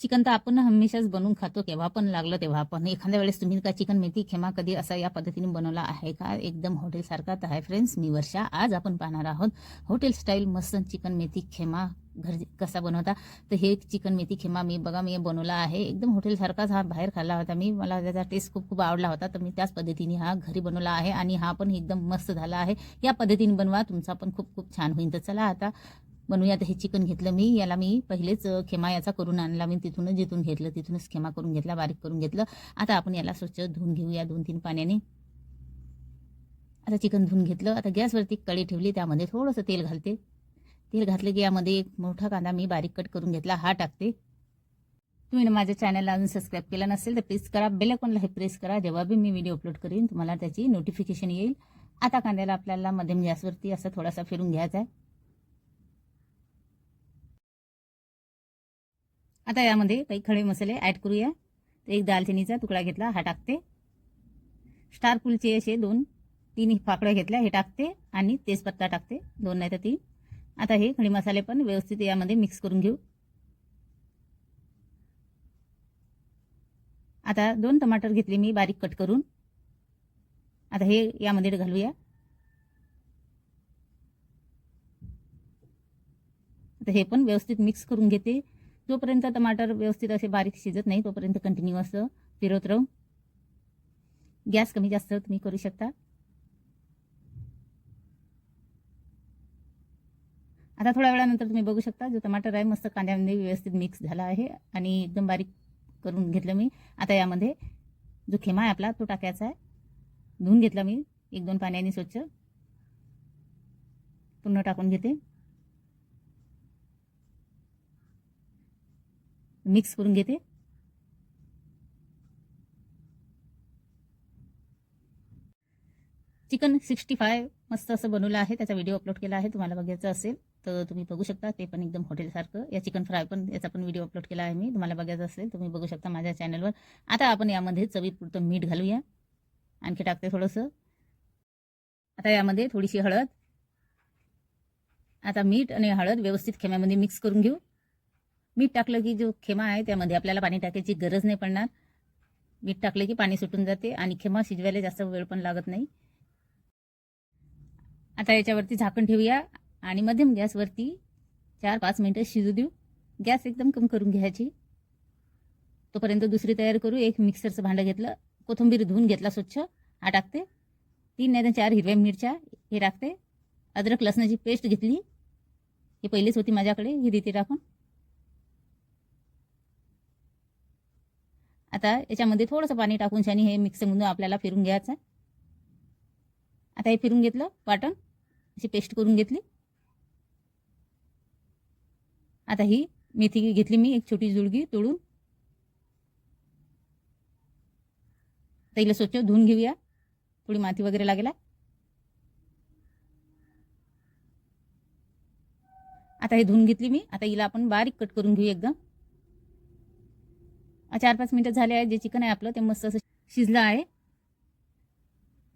Chicken तर आपण हमेशाच बनवून खातो केव्हा पण लागलं तेव्हा पण. एखाद्या वेळेस तुम्ही का चिकन मेथी खेमा कधी असा या पद्धतीने बनवला आहे का? एकदम हॉटेलसारखा तर आहे फ्रेंड्स मी वर्षा आज आपण पाहणार आहोत हॉटेल स्टाईल मस्त चिकन मेथी खेमा. घर कसा बनवता? तर हे चिकन मेथी खेमा मी बघा मी बनवला आहे. एकदम हॉटेलसारखाच हा बाहेर खाल्ला होता मी. मला त्याचा टेस्ट खूप खूप आवडला होता. तर मी त्याच पद्धतीने हा घरी बनवला आहे आणि हा पण एकदम मस्त झाला आहे. या पद्धतीने बनवा तुमचा पण खूप खूप छान होईल. तर चला आता बनवूया आता हे चिकन घेतलं मी याला मी पहिलेच खेमा याचा करून आणला मी तिथूनच जिथून घेतलं तिथूनच खेमा करून घेतला बारीक करून घेतलं. आता आपण याला स्वच्छ धुवून घेऊया दोन तीन पाण्याने. आता चिकन धुवून घेतलं आता गॅसवरती कळी ठेवली त्यामध्ये थोडंसं तेल घालते. तेल घातलं की यामध्ये एक मोठा कांदा मी बारीक कट करून घेतला हा टाकते. तुम्ही ना माझ्या चॅनलला अजून सबस्क्राईब केला नसेल तर प्लीज करा बेलकॉनला हे प्रेस करा जेव्हा बी मी व्हिडिओ अपलोड करीन तुम्हाला त्याची नोटिफिकेशन येईल. आता कांद्याला आपल्याला मध्यम गॅसवरती असं थोडासा फिरून घ्यायचा आहे. आता यामध्ये काही खडे मसाले ॲड करूया. तर एक दालचिनीचा तुकडा घेतला हा टाकते. स्टार फुलचे असे दोन तीन पाकळ्या घेतल्या हे टाकते आणि तेजपत्ता टाकते दोन नाही तर तीन. आता हे खडे मसाले पण व्यवस्थित यामध्ये मिक्स करून घेऊ. आता दोन टमाटर घेतले मी बारीक कट करून. आता हे यामध्ये घालूया. आता हे पण व्यवस्थित मिक्स करून घेते. जोपर्यंत टमाटर व्यवस्थित असे बारीक शिजत नाही तोपर्यंत कंटिन्यू असं फिरवत राहू. गॅस कमी जास्त तुम्ही करू शकता. आता थोड्या वेळानंतर तुम्ही बघू शकता जो टमाटर आहे मस्त कांद्यामध्ये व्यवस्थित मिक्स झाला आहे आणि एकदम बारीक करून घेतलं मी. आता यामध्ये जो खेमा आहे आपला तो टाकायचा आहे. धुवून घेतला मी. एक दोन पाण्याने स्वच्छ. पूर्ण टाकून घेते. मिक्स करून घेते. चिकन सिक्स्टी फाय मस्त असं बनवलं आहे. त्याचा व्हिडिओ अपलोड केला आहे. तुम्हाला बघायचं असेल तर तुम्ही बघू शकता. ते पण एकदम हॉटेलसारखं या चिकन फ्राय पण याचा पण व्हिडिओ अपलोड केला आहे मी. तुम्हाला बघायचं असेल तुम्ही बघू शकता माझ्या चॅनलवर आता आपण यामध्ये चवीपुरतं मीठ घालूया. आणखी टाकते थोडंसं. आता यामध्ये थोडीशी हळद. आता मीठ आणि हळद व्यवस्थित खेम्यामध्ये मिक्स करून घेऊ. मीठ टाकलं की जो खेमा आहे त्यामध्ये आपल्याला पाणी टाकायची गरज नाही पडणार. मीठ टाकलं की पाणी सुटून जाते आणि खेमा शिजवायला जास्त वेळ पण लागत नाही. आता याच्यावरती झाकण ठेवूया आणि मध्यम गॅसवरती चार पाच मिनटं शिजू देऊ. गॅस एकदम कमी करून घ्यायची. तोपर्यंत दुसरी तयार करू. एक मिक्सरचं भांडं घेतलं. कोथिंबीर धुवून घेतला स्वच्छ. हा टाकते. तीन नाही तर चार हिरव्या मिरच्या हे टाकते. अद्रक लसणाची पेस्ट घेतली. ही पहिलीच होती माझ्याकडे. ही देते टाकून. आता याच्यामध्ये थोडंसं पाणी टाकून शानी हे मिक्सरमधून आपल्याला फिरून घ्यायचं आहे. आता हे फिरून घेतलं वाटण. अशी पेस्ट करून घेतली. आता ही मेथी घेतली मी एक छोटी जुळगी तोडून. आता हिला स्वच्छ धुवून घेऊया. थोडी माती वगैरे लागेल. आता हे धुवून घेतली मी. आता हिला आपण बारीक कट करून घेऊ एकदम. चार पाच मिनटं झाले आहे जे चिकन आहे आपलं ते मस्त असं शिजलं आहे.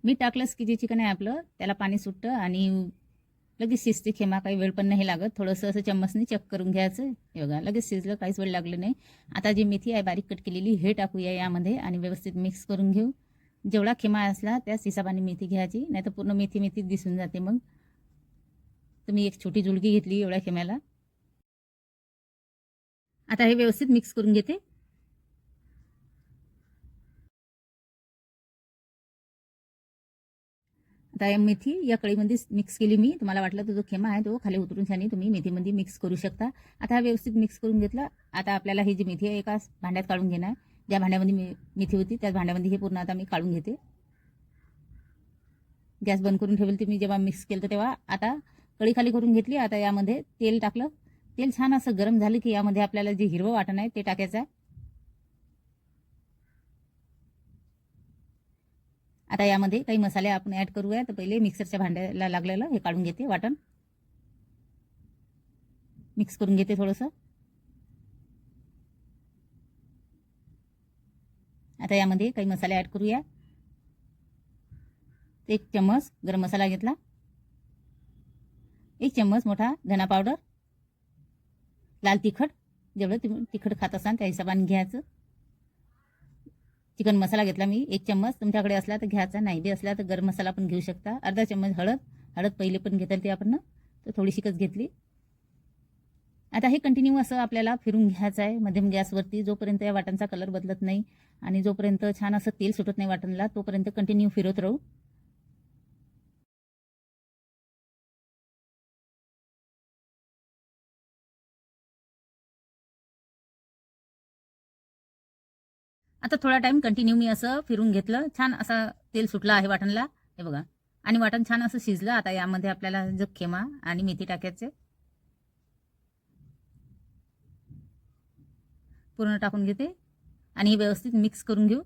मी टाकलंच की जे चिकन आहे आपलं त्याला पाणी सुटतं आणि लगेच शिजते. खेमा काही वेळ पण नाही लागत. थोडंसं असं चम्मचने चेक करून घ्यायचं. हे बघा लगेच शिजलं काहीच वेळ लागलं नाही. आता जी मेथी आहे बारीक कट केलेली हे टाकूया यामध्ये आणि व्यवस्थित मिक्स करून घेऊ. जेवढा खेमा असला त्याच हिशोबाने मेथी घ्यायची. नाही तर पूर्ण मेथी मेथी दिसून जाते मग. तर मी एक छोटी जुलगी घेतली एवढ्या खेम्याला. आता हे व्यवस्थित मिक्स करून घेते. आता या मेथी या कळीमध्ये मिक्स केली मी. तुम्हाला वाटलं तर जो खेमा आहे तो खाली उतरून छान तुम्ही मेथीमध्ये मिक्स करू शकता. आता हा व्यवस्थित मिक्स करून घेतला. आता आपल्याला ही जी मेथी आहे एका भांड्यात काढून घेणार. ज्या भांड्यामध्ये मे- मेथी होती त्याच भांड्यामध्ये हे पूर्ण आता मी काढून घेते. गॅस बंद करून ठेवली ती मी जेव्हा मिक्स केलं तेव्हा. आता कढी खाली करून घेतली. आता यामध्ये तेल टाकलं. तेल छान असं गरम झालं की यामध्ये आपल्याला जे हिरवं वाटण आहे ते टाकायचं आहे. आता यामध्ये काही मसाले आपण ऍड करूया. तर पहिले मिक्सरच्या भांड्याला लागलेलं हे काढून घेते वाटण. मिक्स करून घेते थोडंसं. आता यामध्ये काही मसाले ऍड करूया. एक चम्मच गरम मसाला घेतला. एक चम्मच मोठा धना पावडर लाल तिखट. जेवढं तिखट खात असाल त्या हिशोबाने घ्यायचं. चिकन मसाला घेतला मी एक चम्मच. तुमच्याकडे असला तर घ्यायचा नाही बी असला तर गरम मसाला पण घेऊ शकता. अर्धा चम्मच हळद हळद पहिले पण घेता ते आपण ना तर थोडीशीकच घेतली. आता हे कंटिन्यू असं आपल्याला फिरून घ्यायचं आहे मध्यम गॅसवरती. जोपर्यंत या वाटणचा कलर बदलत नाही आणि जोपर्यंत छान असं तेल सुटत नाही वाटणला तोपर्यंत कंटिन्यू फिरत राहू. आता थोडा टाइम कंटिन्यू मी असं फिरून घेतलं. छान असा तेल सुटलं आहे वाटणला. हे बघा. आणि वाटण छान असं शिजलं. आता यामध्ये आपल्याला जो खेमा आणि मेथी टाकायचे. पूर्ण टाकून घेते. आणि हे व्यवस्थित मिक्स करून घेऊ.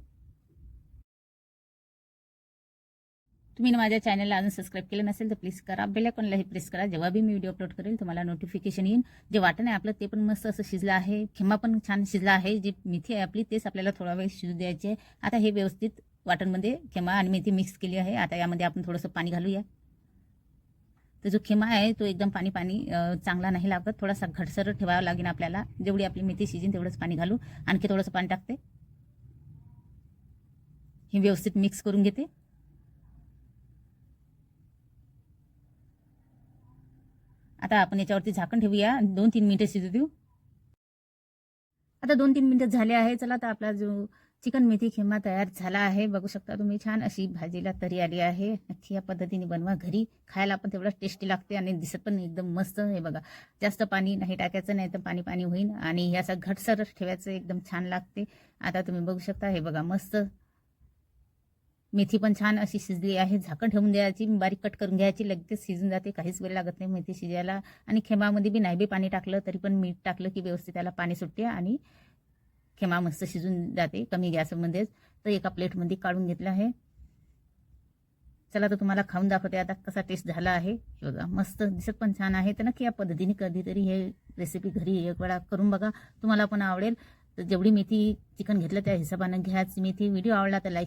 तुम्ही ना माझ्या चॅनलला अजून सबस्क्राईब केलं नसेल तर प्लीज करा. बेल आयकॉनलाही प्रेस करा. जेव्हा बी मी व्हिडिओ अपलोड करेल तुम्हाला नोटिफिकेशन येईल जे वाटण आहे आपलं ते पण मस्त असं शिजलं आहे. खिमा पण छान शिजला आहे. जी मेथी आहे आपली तेच आपल्याला थोडा वेळ शिजू द्यायची आहे. आता हे व्यवस्थित वाटणमध्ये खिमा आणि मेथी मिक्स केली आहे. आता यामध्ये आपण थोडंसं पाणी घालूया. तर जो खिमा आहे तो एकदम पाणी पाणी चांगला नाही लागत. थोडासा घटसर ठेवावा लागेल आपल्याला. जेवढी आपली मेथी शिजेन तेवढंच पाणी घालू. आणखी थोडंसं पाणी टाकते. हे व्यवस्थित मिक्स करून घेते. आता आपण याच्यावरती झाकण ठेवूया. दोन तीन मिनिटं शिजू देऊ. आता दोन तीन मिनिटं झाले आहे. चला तर आपला जो चिकन मेथी खेमा तयार झाला आहे. बघू शकता तुम्ही छान अशी भाजीला तरी आली आहे. नक्की या पद्धतीने बनवा घरी. खायला पण तेवढं टेस्टी लागते आणि दिसत पण एकदम मस्त हे बघा. जास्त पाणी नाही टाकायचं नाही तर पाणी पाणी होईल आणि याचा घटसर ठेवायचं एकदम छान लागते. आता तुम्ही बघू शकता हे बघा मस्त मेथी पण छान अशी शिजली आहे. झाकण ठेवून द्यायची बारीक कट करून घ्यायची लगेच शिजून जाते. काहीच वेळ लागत नाही मेथी शिजायला. आणि खेमामध्ये बी नाही बी पाणी टाकलं तरी पण मीठ टाकलं की व्यवस्थित त्याला पाणी सुटते आणि खेमा मस्त शिजून जाते कमी गॅसमध्येच तर एका प्लेटमध्ये काढून घेतलं आहे. चला तर तुम्हाला खाऊन दाखवते आता कसा टेस्ट झाला आहे. हे बघा मस्त दिसत पण छान आहे. तर नक्की या पद्धतीने कधीतरी हे रेसिपी घरी एक वेळा करून बघा. तुम्हाला पण आवडेल. तर जेवढी मेथी चिकन घेतलं त्या हिशोबानं घ्याच. मेथी व्हिडिओ आवडला तर लाईक